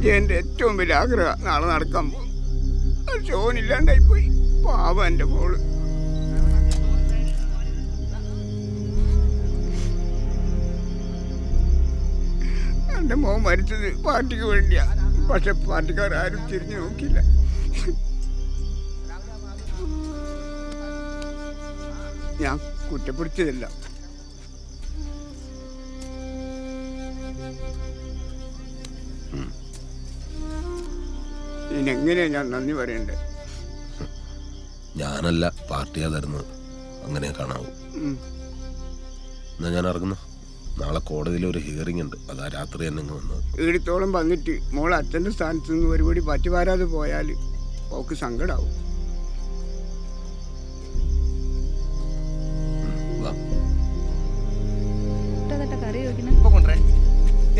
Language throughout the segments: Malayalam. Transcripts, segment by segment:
അജയന്റെ ഏറ്റവും വലിയ ആഗ്രഹം നാളെ നടക്കാൻ പോകും. ഷോനില്ലാണ്ടായി പോയി. പാവം എന്റെ മോൾ. എന്റെ മോൻ മരിച്ചത് പാർട്ടിക്ക് വേണ്ടിയാ. പക്ഷെ പാർട്ടിക്കാർ ആരും തിരിഞ്ഞു നോക്കില്ല ഞാൻ കുറ്റപ്പെടുത്തിയതല്ല. ഇതിനെങ്ങനെയാ ഞാൻ നന്ദി പറയണ്ടേ? ഞാനല്ല പാർട്ടിയാ തരുന്നത്. അങ്ങനെ കാണാവൂ. എന്നാ ഞാൻ ഇറങ്ങുന്നു. നാളെ കോടതിയിൽ ഒരു ഹിയറിംഗ് ഉണ്ട്. അതാ രാത്രി തന്നെ ഇങ്ങ് വന്നത്. ഈടത്തോളം വന്നിട്ട് മോൾ അച്ഛന്റെ സ്ഥാനത്ത് നിന്ന് ഒരുപടി പറ്റുപാരാതെ പോയാൽ ഓക്ക് സങ്കടാവും.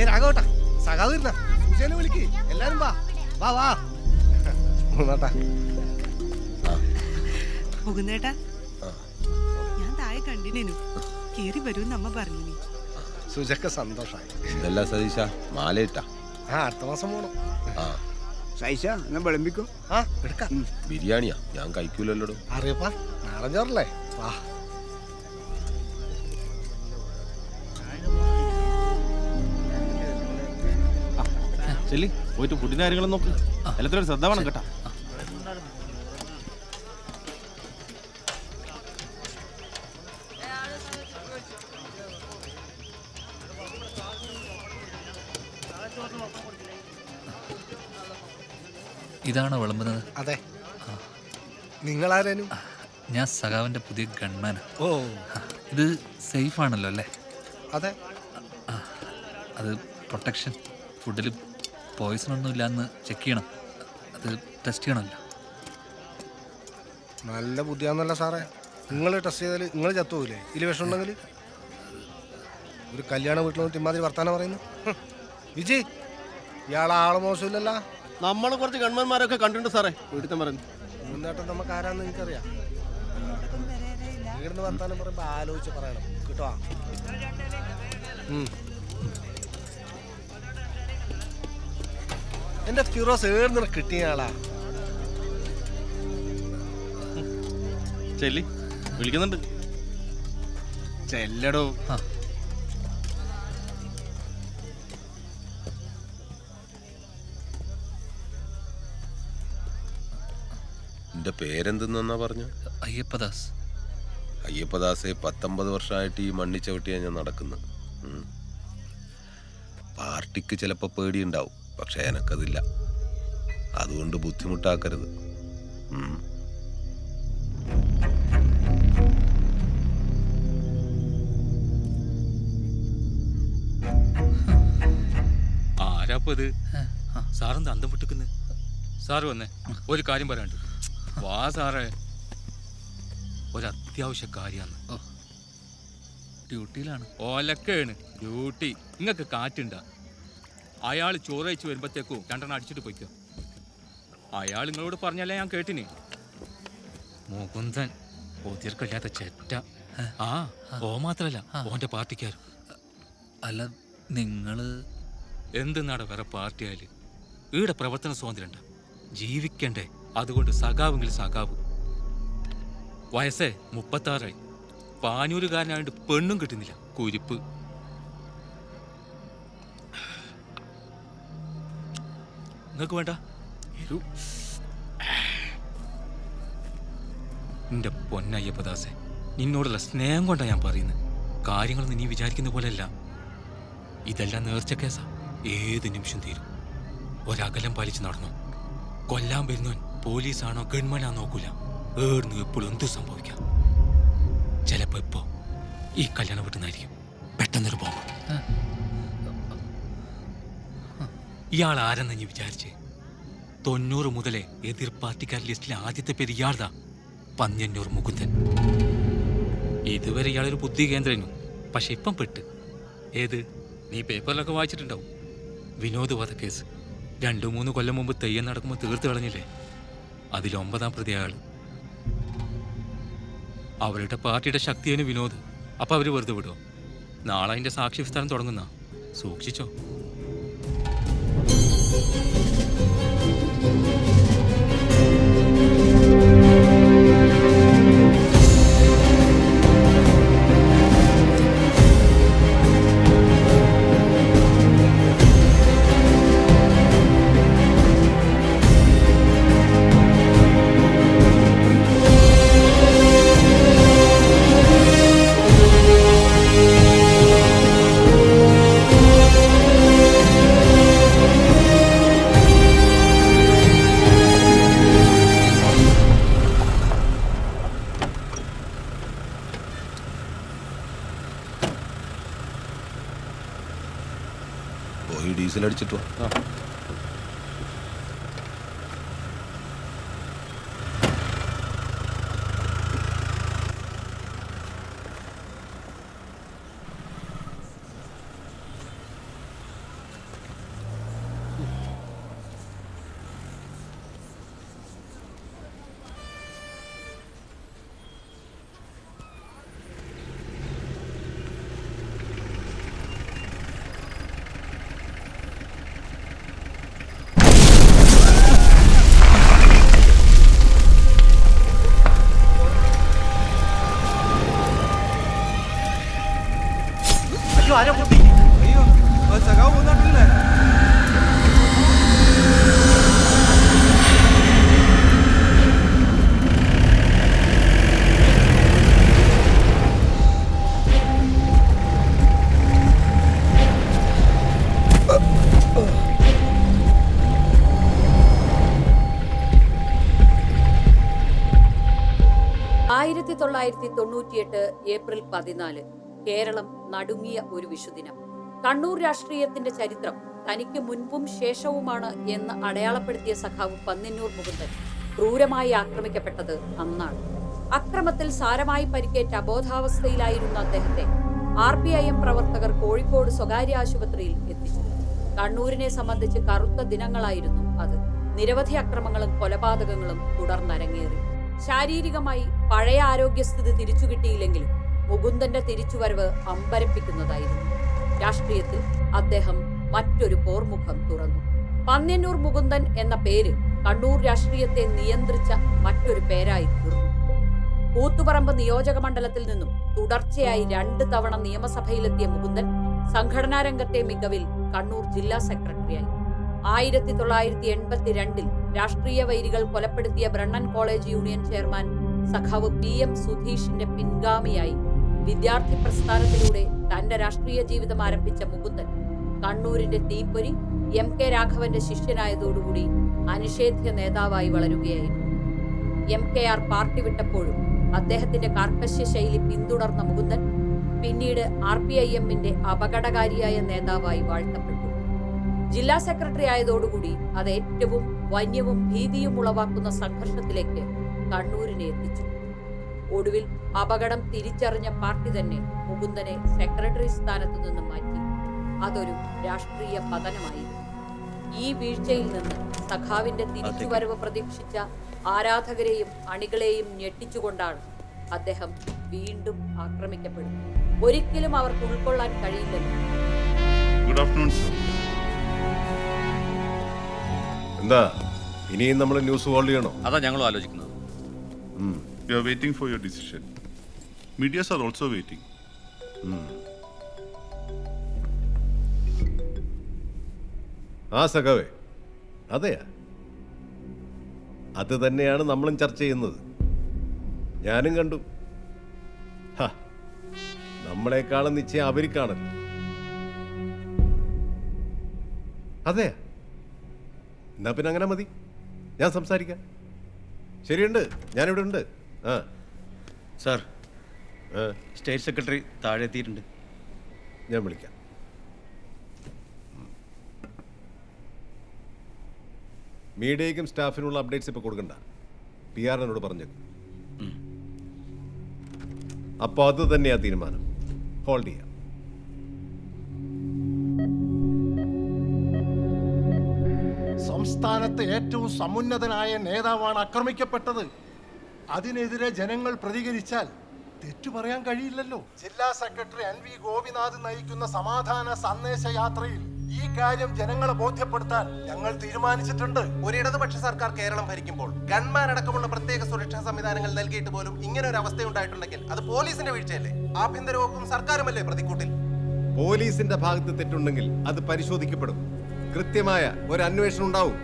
രാഘവട്ടാ സഖാവ് വിളിക്ക്. എല്ലാരും വാ. വാ വാ. പോകുന്നേട്ടാ. ആ. ഞാൻ താഴെ കണ്ടിനു കേറി വരൂന്ന് അമ്മ പറഞ്ഞു സുജക്ക സന്തോഷായി. ഇതല്ല സതീശ? മാലയിട്ടാ. ആ അടുത്ത മാസം പോണം. ആ. സൈസ എന്നാ വിളമ്പിക്കോ? ആ എടുക്കാം. ബിരിയാണിയാ? ഞാൻ കഴിക്കൂലല്ലോ അറിയപ്പാ നാടൻ ചോറല്ലേ? വാ. ചെല്ലി പോയിട്ട് ഫുഡിന്റെ കാര്യങ്ങളും നോക്ക്. എല്ലാത്തിനും ശ്രദ്ധ വേണം കേട്ടാ. ഇതാണോ വിളമ്പുന്നത്? അതെ. നിങ്ങളാരും ഞാൻ സഖാവിന്റെ പുതിയ ഗൺമാൻ ഓ. ഇത് സേഫ് ആണല്ലോ അല്ലേ? അതെ. അത് പ്രൊട്ടക്ഷൻ. ഫുഡിൽ പോയിസൺ ഒന്നും ഇല്ലാന്ന് ചെക്ക് ചെയ്യണം. അത് ടെസ്റ്റ് ചെയ്യണമല്ലോ. നല്ല ബുദ്ധിയാന്നല്ല സാറേ. നിങ്ങൾ ടെസ്റ്റ് ചെയ്താൽ നിങ്ങൾ ചത്തുപോകില്ലേ ഇതിൽ വിഷം ഉണ്ടെങ്കിൽ ഒരു കല്യാണ വീട്ടിൽ നിന്ന് ഇമാതിരി വർത്താനം പറയുന്നു. വിജി ഇയാളെ ആൾ മോശമില്ലല്ലോ. നമ്മൾ കുറച്ച് ഗവൺമെന്റ്മാരൊക്കെ കണ്ടിട്ടുണ്ട് സാറേ. വീട്ടിൽ പറഞ്ഞു മുന്നേറ്റം നമുക്ക് ആരാന്ന് എനിക്കറിയാം ഇവിടുന്ന് വർത്താനം പറയുമ്പോ ആലോചിച്ച് പറയണം. കേട്ടോ? ഉം. എന്റെ ഫിറോസ് ഏടുന്ന കിട്ടിയ ആളാ. ചെല്ലി. വിളിക്കുന്നുണ്ട്. ചെല്ലടോ. എന്റെ പേരെന്തെന്നാ പറഞ്ഞു? അയ്യപ്പദാസ്. അയ്യപ്പദാസെ പത്തൊമ്പത് വർഷമായിട്ട് ഈ മണ്ണി ചവിട്ടിയാണ് ഞാൻ നടക്കുന്നത് പാർട്ടിക്ക് ചിലപ്പോൾ പേടിയുണ്ടാവും പക്ഷെ എനക്കതില്ല. അതുകൊണ്ട് ബുദ്ധിമുട്ടാക്കരുത്. ആരാപ്പത് ഇത്? സാറെന്താ അന്തം പൊട്ടിക്കുന്നത് സാറ് വന്നേ. ഒരു കാര്യം പറയാണ്ട് വാ സാറേ. ഒരത്യാവശ്യ കാര്യാന്ന്. ഡ്യൂട്ടിയിലാണ്. ഓലക്കേണ് ഡ്യൂട്ടി. നിങ്ങൾക്ക് കാറ്റുണ്ട. അയാൾ ചോറയച്ച് വരുമ്പത്തേക്കും രണ്ടെണ്ണം അടിച്ചിട്ട് പോയിക്കോ. അയാൾ നിങ്ങളോട് പറഞ്ഞല്ലേ ഞാൻ കേട്ടിന്? മുകുന്ദൻ ഒതിർക്കില്ലാത്ത ചെറ്റ. ആ. ഓ മാത്രല്ല ഓന്റെ പാർട്ടിക്കാർ അല്ല നിങ്ങൾ എന്തെന്നാടെ വേറെ പാർട്ടിയായാൽ? ഈടെ പ്രവർത്തന സ്വാതന്ത്ര്യം ജീവിക്കണ്ടേ? അതുകൊണ്ട് സഖാവെങ്കിൽ സഖാവ്. വയസ്സേ മുപ്പത്താറായി. പാനൂരുകാരനായിട്ട് പെണ്ണും കിട്ടുന്നില്ല. കുരിപ്പ്. നിങ്ങൾക്ക് വേണ്ട. നിന്റെ പൊന്നയ്യപ്പദാസെ നിന്നോടുള്ള സ്നേഹം കൊണ്ടാ ഞാൻ പറയുന്നത് കാര്യങ്ങളൊന്നും നീ വിചാരിക്കുന്ന പോലെയല്ല. ഇതെല്ലാം നേർച്ച കേസാ ഏത് നിമിഷം തീരും? ഒരകലം പാലിച്ച് നടന്നു? കൊല്ലാൻ വരുന്നവൻ പോലീസാണോ ഗവൺമെന്റാണോ നോക്കൂല. ഏർന്ന് എപ്പോഴും എന്ത് സംഭവിക്കാം? ചിലപ്പോ ഇപ്പോ ഈ കല്യാണം വിട്ടുന്നായിരിക്കും. പെട്ടെന്നൊരു ബോംബ്. ഇയാൾ ആരെന്ന് നീ വിചാരിച്ച്? തൊണ്ണൂറ് മുതലേ എതിർ പാർട്ടിക്കാർ ലിസ്റ്റിലെ ആദ്യത്തെ പേര് ഇയാൾതാ. പന്ന്യന്നൂർ മുകുന്ദൻ. ഇതുവരെ ഇയാളൊരു ബുദ്ധി കേന്ദ്രനു. പക്ഷെ ഇപ്പം പെട്ട്. ഏത്? നീ പേപ്പറിലൊക്കെ വായിച്ചിട്ടുണ്ടാവും. വിനോദ് വധക്കേസ്. രണ്ടു മൂന്ന് കൊല്ലം മുമ്പ് തെയ്യം നടക്കുമ്പോൾ തീർത്ത് കളഞ്ഞില്ലേ? അതിലൊമ്പതാം പ്രതി അയാൾ അവരുടെ പാർട്ടിയുടെ ശക്തിയാണ് വിനോദ്. അപ്പൊ അവർ വെറുതെ വിടുമോ നാളെ അതിന്റെ സാക്ഷി വിസ്താരം തുടങ്ങുന്ന. സൂക്ഷിച്ചോ? ഡീസൽ അടിച്ചിട്ട് വാ. തൊള്ളായിരത്തി തൊണ്ണൂറ്റിയെട്ട് ഏപ്രിൽ പതിനാല് കേരളം നടുങ്ങിയ ഒരു വിഷുദിനം. കണ്ണൂർ രാഷ്ട്രീയത്തിന്റെ ചരിത്രം തനിക്ക് മുൻപും ശേഷവുമാണ് എന്ന് അടയാളപ്പെടുത്തിയ സഖാവ് പന്നിന്നൂർ മുകുന്ദൻ ക്രൂരമായി ആക്രമിക്കപ്പെട്ടത് അന്നാണ്. അക്രമത്തിൽ സാരമായി പരിക്കേറ്റ അബോധാവസ്ഥയിലായിരുന്ന അദ്ദേഹത്തെ ആർ പി ഐ എം പ്രവർത്തകർ കോഴിക്കോട് സ്വകാര്യ ആശുപത്രിയിൽ എത്തിച്ചു. കണ്ണൂരിനെ സംബന്ധിച്ച് കറുത്ത ദിനങ്ങളായിരുന്നു അത്. നിരവധി അക്രമങ്ങളും കൊലപാതകങ്ങളും തുടർന്നരങ്ങേറി. ശാരീരികമായി പഴയ ആരോഗ്യസ്ഥിതി തിരിച്ചു കിട്ടിയില്ലെങ്കിലും മുകുന്ദന്റെ തിരിച്ചുവരവ് അമ്പരപ്പിക്കുന്നതായിരുന്നു. രാഷ്ട്രീയത്തിൽ അദ്ദേഹം മറ്റൊരു പോർമുഖം തുറന്നു. പന്ന്യന്നൂർ മുകുന്ദൻ എന്ന പേര് കണ്ണൂർ രാഷ്ട്രീയത്തെ നിയന്ത്രിച്ച മറ്റൊരു പേരായി തീർന്നു. കൂത്തുപറമ്പ് നിയോജക മണ്ഡലത്തിൽ നിന്നും തുടർച്ചയായി രണ്ട് തവണ നിയമസഭയിലെത്തിയ മുകുന്ദൻ സംഘടനാ രംഗത്തെ മികവിൽ കണ്ണൂർ ജില്ലാ സെക്രട്ടറിയായി. ആയിരത്തി തൊള്ളായിരത്തി എൺപത്തിരണ്ടിൽ രാഷ്ട്രീയ വൈരികൾ കൊലപ്പെടുത്തിയ ബ്രണ്ണൻ കോളേജ് യൂണിയൻ ചെയർമാൻ സഖാവ് പി എം സുധീഷിന്റെ പിൻഗാമിയായി വിദ്യാർത്ഥി പ്രസ്ഥാനത്തിലൂടെ തന്റെ രാഷ്ട്രീയ ജീവിതം ആരംഭിച്ച മുകുന്ദൻ. കണ്ണൂരിന്റെ തീപ്പൊരി എം കെ രാഘവന്റെ ശിഷ്യനായതോടുകൂടി അനിഷേധ്യ നേതാവായി വളരുകയായിരുന്നു. എം കെ ആർ പാർട്ടി വിട്ടപ്പോഴും അദ്ദേഹത്തിന്റെ കാർക്കശ്യ ശൈലി പിന്തുടർന്ന മുകുന്ദൻ പിന്നീട് ആർ പി ഐ എമ്മിന്റെ അപകടകാരിയായ നേതാവായി വാഴ്ത്തപ്പെട്ടു. ജില്ലാ സെക്രട്ടറി ആയതോടുകൂടി അത് ഏറ്റവും വന്യവും ഭീതിയും ഉളവാക്കുന്ന സംഘർഷത്തിലേക്ക് കണ്ണൂരിനെ എത്തിച്ചു. ഒടുവിൽ അപകടം തിരിച്ചറിഞ്ഞ പാർട്ടി തന്നെ മുകുന്ദനെ സെക്രട്ടറി സ്ഥാനത്തു നിന്ന് മാറ്റി. അതൊരു രാഷ്ട്രീയ പതനമായിരുന്നു. ഈ വീഴ്ചയിൽ നിന്ന് സഖാവിന്റെ തിരിച്ചുവരവ് പ്രതീക്ഷിച്ച ആരാധകരെയും അണികളെയും ഞെട്ടിച്ചുകൊണ്ടാണ് അദ്ദേഹം വീണ്ടും ആക്രമിക്കപ്പെടുന്നത്. ഒരിക്കലും അവർക്ക് ഉൾക്കൊള്ളാൻ കഴിയില്ലല്ലോ. ഗുഡ് ആഫ്റ്റർനൂൺ സർ എന്താ? ഇനിയും നമ്മൾ ന്യൂസ് ഹോൾഡ് ചെയ്യണോ? അതാ ഞങ്ങളും ആലോചിക്കുന്നത്. You are waiting for your decision medias are also waiting ആ സഖാവേ. അതെയാ? അത് തന്നെയാണ് നമ്മളും ചർച്ച ചെയ്യുന്നത്. ഞാനും കണ്ടു. ഹ, നമ്മളെക്കാളും നിശ്ചയം അവർക്കാണല്ലോ അതെയാ? എന്നാ പിന്നെ അങ്ങനെ മതി. ഞാൻ സംസാരിക്കാം. ശരിയുണ്ട്? ഞാനിവിടെ ഉണ്ട്. ആ. സാർ ആ, സ്റ്റേറ്റ് സെക്രട്ടറി താഴെ എത്തിയിട്ടുണ്ട്. ഞാൻ വിളിക്കാം. മീഡിയയ്ക്കും സ്റ്റാഫിനുള്ള അപ്ഡേറ്റ്സ് ഇപ്പോൾ കൊടുക്കണ്ട. പി ആറിനോട് പറഞ്ഞേക്കും. അപ്പോൾ അത് തന്നെയാ തീരുമാനം. ഹോൾഡ് ചെയ്യാം. സംസ്ഥാനത്തെ ഏറ്റവും സമുന്നതനായ നേതാവാണ് ആക്രമിക്കപ്പെട്ടത്. അതിനെതിരെ ജനങ്ങൾ പ്രതികരിച്ചാൽ തെറ്റു പറയാൻ കഴിയില്ലല്ലോ. ജില്ലാ സെക്രട്ടറി എൻ വി ഗോപിനാഥ് നയിക്കുന്ന സമാധാന സന്ദേശ യാത്രയിൽ ഈ കാര്യം ജനങ്ങളെ ബോധ്യപ്പെടുത്താൻ ഞങ്ങൾ തീരുമാനിച്ചിട്ടുണ്ട്. ഒരു ഇടതുപക്ഷ സർക്കാർ കേരളം ഭരിക്കുമ്പോൾ ഗൺമാൻ അടക്കമുള്ള പ്രത്യേക സുരക്ഷാ സംവിധാനങ്ങൾ നൽകിയിട്ട് പോലും ഇങ്ങനെ ഒരു അവസ്ഥ ഉണ്ടായിട്ടുണ്ടെങ്കിൽ അത് പോലീസിന്റെ വീഴ്ചയല്ലേ? ആഭ്യന്തര വകുപ്പും സർക്കാരുമല്ലേ പ്രതിക്കൂട്ടിൽ? പോലീസിന്റെ ഭാഗത്ത് തെറ്റുണ്ടെങ്കിൽ അത് പരിശോധിക്കപ്പെടും. കൃത്യമായ ഒരു അന്വേഷണം ഉണ്ടാവും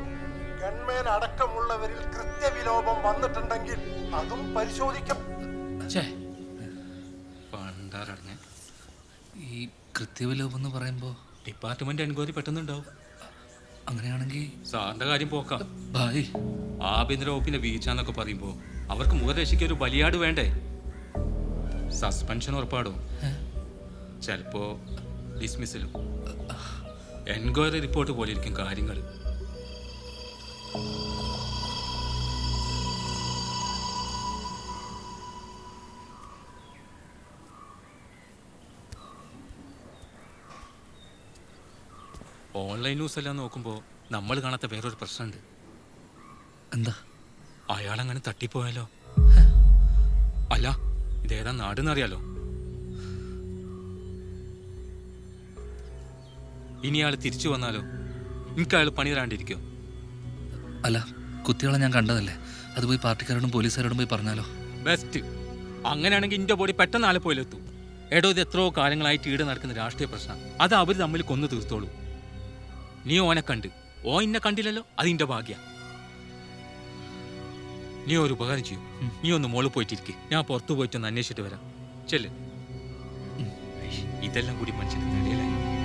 ഗൺമാൻ അടക്കമുള്ളവരിൽ കൃത്യവിലോപം വന്നിട്ടുണ്ടെങ്കിൽ അതും പരിശോധിക്കും. ഈ കൃത്യവിലോപം എന്ന് പറയുമ്പോൾ ഡിപ്പാർട്ട്മെന്റ് എൻക്വയറി പെട്ടെന്നുണ്ടാവും. അങ്ങനെയാണെങ്കിൽ സാറിന്റെ കാര്യം പോക്കാം. ബായ്. ആഭ്യന്തര വകുപ്പിന്റെ വീഴ്ച പറയുമ്പോ പറയുമ്പോൾ അവർക്ക് മുഖരക്ഷയ്ക്ക് ഒരു ബലിയാട് വേണ്ടേ? സസ്പെൻഷൻ ഉറപ്പാടും. ചിലപ്പോ ഡിസ്മിസലും. എൻക്വയറി റിപ്പോർട്ട് പോലെ ഇരിക്കും കാര്യങ്ങൾ ഓൺലൈൻ ന്യൂസ് എല്ലാം നോക്കുമ്പോൾ നമ്മൾ കാണാത്ത വേറൊരു പ്രശ്നമുണ്ട്. എന്താ? അയാളങ്ങനെ തട്ടിപ്പോയാലോ? അല്ല ഇതേതാ നാടെന്നറിയാലോ? ഇനി അയാൾ തിരിച്ചു വന്നാലോ? എനിക്ക് അയാൾ പണി തരാണ്ടിരിക്കോ? അല്ല കുത്തികളെ ഞാൻ കണ്ടതല്ലേ? അത് പോയി പാർട്ടിക്കാരോടും പോലീസുകാരോടും പോയി പറഞ്ഞാലോ? ബെസ്റ്റ് അങ്ങനെയാണെങ്കിൽ ഇന്റെ ബോഡി പെട്ടെന്ന് ആലപ്പോയിലെത്തും എടോ ഇത് എത്രയോ കാലങ്ങളായിട്ട് ഈട് നടക്കുന്ന രാഷ്ട്രീയ പ്രശ്നം. അത് അവർ തമ്മിൽ കൊന്നു തീർത്തോളൂ. നീ ഓനെ കണ്ട്. ഓ ഇന്നെ കണ്ടില്ലല്ലോ? അത് ഇന്റെ ഭാഗ്യ. നീ ഒരു ഉപകാരം ചെയ്യും. നീ ഒന്ന് മോളിൽ പോയിട്ടിരിക്കെ. ഞാൻ പുറത്തു പോയിട്ടൊന്ന് അന്വേഷിച്ചിട്ട് വരാം. ചെല്ല്. ഇതെല്ലാം കൂടി മനുഷ്യന്റെ തലയിലായി